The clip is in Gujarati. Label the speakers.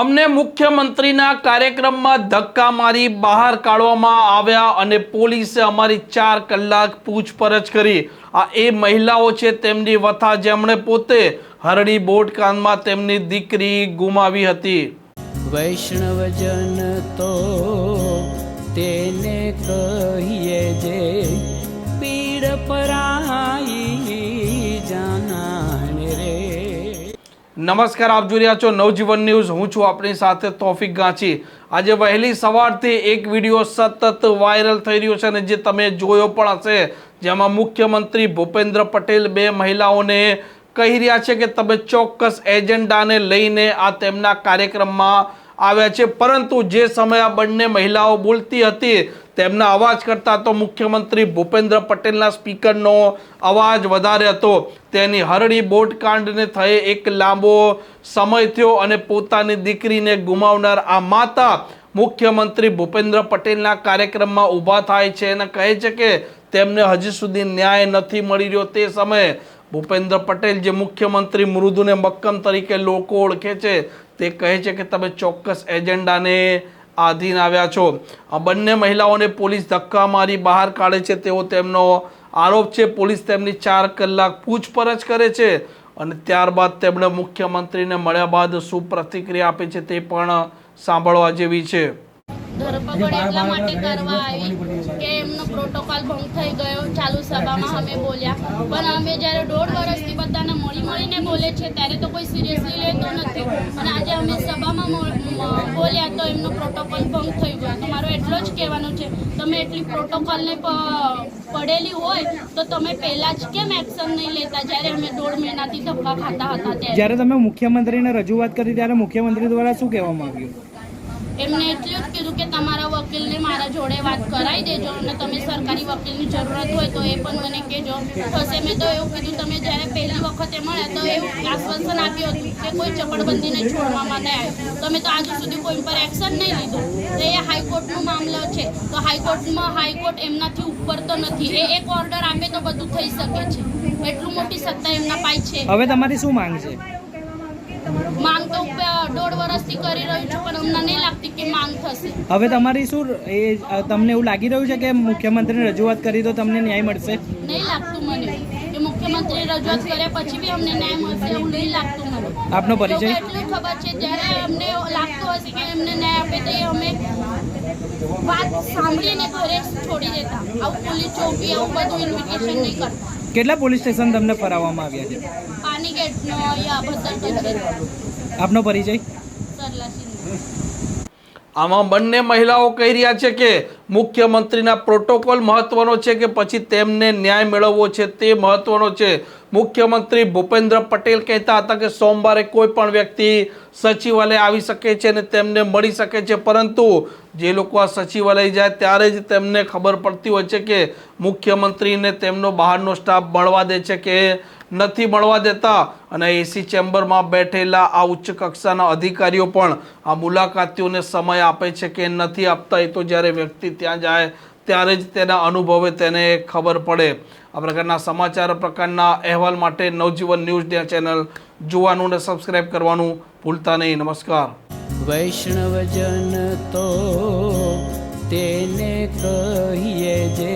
Speaker 1: અમને મુખ્યમંત્રીના કાર્યક્રમમાં ધક્કા મારી બહાર કાઢવામાં આવ્યા અને પોલીસે અમારી ચાર કલાક પૂછપરછ કરી. આ એ મહિલાઓ છે તેમની વથા જેમણે પોતે હરણી બોટ કાનમાં તેમની દીકરી ગુમાવી હતી.
Speaker 2: વૈષ્ણવજન તો તેને કહીએ જે
Speaker 1: નમસ્કાર, આપ જોઈ રહ્યા છો નવજીવન ન્યૂઝ. હું છું આપણી સાથે તોફિક ગાંચી. આજે વહેલી સવારથી એક વીડિયો સતત વાયરલ થઈ રહ્યો છે અને જે તમે જોયો પણ હશે, જેમાં મુખ્યમંત્રી ભૂપેન્દ્ર પટેલ બે મહિલાઓને કહી રહ્યા છે કે તમે ચોક્કસ એજન્ડાને લઈને આ તેમના કાર્યક્રમમાં આવ્યા છે. પરંતુ જે સમયે આ બંને મહિલાઓ બોલતી હતી, તેમના અવાજ કરતાં તો મુખ્યમંત્રી ભૂપેન્દ્ર પટેલના સ્પીકરનો અવાજ વધારે હતો. તેની હરડી બોટકાંડને થયે એક લાંબો સમય થયો અને પોતાની દીકરીને ગુમાવનાર આ માતા મુખ્યમંત્રી ભૂપેન્દ્ર પટેલના કાર્યક્રમમાં ઊભા થાય છે. અને કહે છે કે, તેમને હજી સુધી ન્યાય નથી મળી રહ્યો. તે સમયે ભૂપેન્દ્ર પટેલ જે મુખ્યમંત્રી મૃદુને મક્કમ તરીકે લોકો ઓળખે છે, તે કહે છે કે તમે ચોક્કસ એજન્ડાને આધીન આવ્યા છો. આ બંને મહિલાઓને પોલીસ ધક્કા મારી બહાર કાઢે છે તેવો તેમનો આરોપ છે. પોલીસ તેમની ચાર કલાક પૂછપરછ કરે છે અને ત્યારબાદ તેમણે મુખ્યમંત્રીને મળ્યા બાદ શું પ્રતિક્રિયા આપે છે તે પણ સાંભળવા જેવી છે.
Speaker 3: ધરપકડ એટલા માટે કરવા આવી કે એમનો પ્રોટોકોલ ભંગ થઈ ગયો ચાલુ સભામાં અમે બોલ્યા. પણ અમે જ્યારે દોઢ વર્ષથી બધાને મળી મળીને બોલે છે, ત્યારે તો કોઈ સિરિયસલી લેતો નથી. અને આજે અમે સભામાં બોલ્યા તો એમનો પ્રોટોકોલ ભંગ થઈ ગયો. તો મારો એટલો જ કહેવાનું છે, તમે એટલી પ્રોટોકોલને પડેલી હોય, તો તમે પહેલા જ કેમ એક્શન નહીં લેતા જ્યારે અમે દોઢ મહિનાથી ધબ્બા ખાતા હતા ત્યારે?
Speaker 4: જ્યારે તમે મુખ્યમંત્રીને રજૂઆત કરી, ત્યારે મુખ્યમંત્રી દ્વારા શું કહેવામાં આવ્યું?
Speaker 3: એમને એટલું જ કીધું કે તમારા વકીલને મારા જોડે વાત કરાવી દેજો અને તમે સરકારી વકીલની જરૂરત હોય તો એ પણ મને કહેજો. પછી મેં તો એવું કીધું, તમે જ્યારે પહેલી વખતે મળ્યા તો એવું આશ્વાસન આપ્યું હતું કે કોઈ ચપડબંધીને છોડવામાં નહીં આવ્યું. તમે તો આજ સુધી કોઈ પર એક્શન નહીં લીધું. એ હાઈકોર્ટનો મામલો છે. તો હાઈકોર્ટમાં હાઈકોર્ટ એમનાથી ઉપર તો નથી. એ એક ઓર્ડર આપે તો બધું થઈ શકે છે. એટલું મોટી સત્તા એમના પાય છે.
Speaker 4: હવે તમારી શું માંગ છે?
Speaker 3: માંગ તો દોઢ વર્ષથી કરી રહ્યું છું પણ અમને નહીં લાગતી કે માંગ થશે.
Speaker 4: હવે તમારી શું એ તમને એવું લાગી રહ્યું છે કે મુખ્યમંત્રીને રજૂઆત કરી તો તમને ન્યાય મળશે?
Speaker 3: નહીં લાગતું મને. કે મુખ્યમંત્રી રજૂઆત કર્યા પછી બી અમને ન્યાય મળશે એવું નહીં લાગતું મને.
Speaker 4: આપનો પરિચય?
Speaker 3: એટલું ખબર છે જ્યારે અમને લાગતું હશે કે એમને ન્યાય આપે તો અમે વાત સાંભળીને ઘરે છોડી દેતા. આવું પોલીસ ચોકી આવું બધું ઇન્વિટેશન નહીં કરતા.
Speaker 4: કેટલા પોલીસ સ્ટેશન તમને ફરાવવામાં આવ્યા છે?
Speaker 3: પાની ગેટનો
Speaker 4: આપનો પરિચય?
Speaker 1: આમાં બંને મહિલાઓ કહી રહ્યા છે કે મુખ્યમંત્રીના પ્રોટોકોલ મહત્વનો છે કે પછી તેમને ન્યાય મેળવવો છે તે મહત્વનો છે. મુખ્યમંત્રી ભૂપેન્દ્ર પટેલ કહેતા હતા કે સોમવારે કોઈ પણ વ્યક્તિ સચિવાલય આવી શકે છે અને તેમને મળી શકે છે. પરંતુ જે લોકો આ સચિવાલય જાય ત્યારે જ તેમને ખબર પડતી હોય છે કે મુખ્યમંત્રીને તેમનો બહારનો સ્ટાફ મળવા દે છે કે નથી મળવા દેતા. અને એસી ચેમ્બરમાં બેઠેલા આ ઉચ્ચ કક્ષાના અધિકારીઓ પણ આ મુલાકાતીઓને સમય આપે છે કે નથી આપતા, એ તો જ્યારે વ્યક્તિ ત્યાં જાય ત્યારે જ તેના અનુભવે તેને ખબર પડે. આ પ્રકારના સમાચાર, પ્રકારના અહેવાલ માટે નવજીવન ન્યૂઝ ચેનલ જોવાનું અને સબસ્ક્રાઇબ કરવાનું ભૂલતા નહીં. નમસ્કાર.
Speaker 2: વૈષ્ણવજન તો તેને કહીએ જે